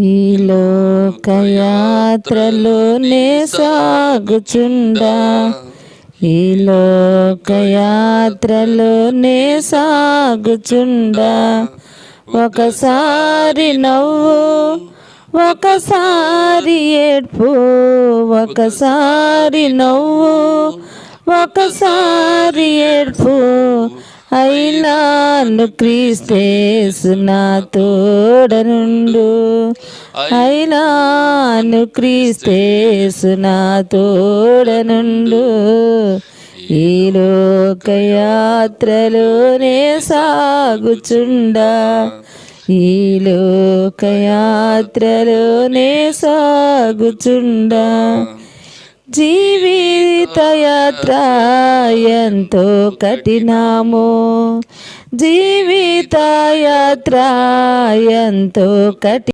ఈ లోకయాత్రలోనే సాగుచుండా. ఈ లోకయాత్రలోనే సాగుచుండా. ఒకసారి నవ్వు ఒకసారి ఏడ్పు ఒకసారి నవ్వు ఒకసారి ఏడ్పు అయినాను క్రీస్తేసు నా తోడనుండు. అయినాను క్రీస్తేసు నా తోడనుండు. ఈ లోకయాత్రలోనే సాగుచుండా. ఈ లోకయాత్రలోనే సాగుచుండా. జీవి యాత్ర ఎంతో కఠినము జీవిత యాత్ర ఎంతో కఠి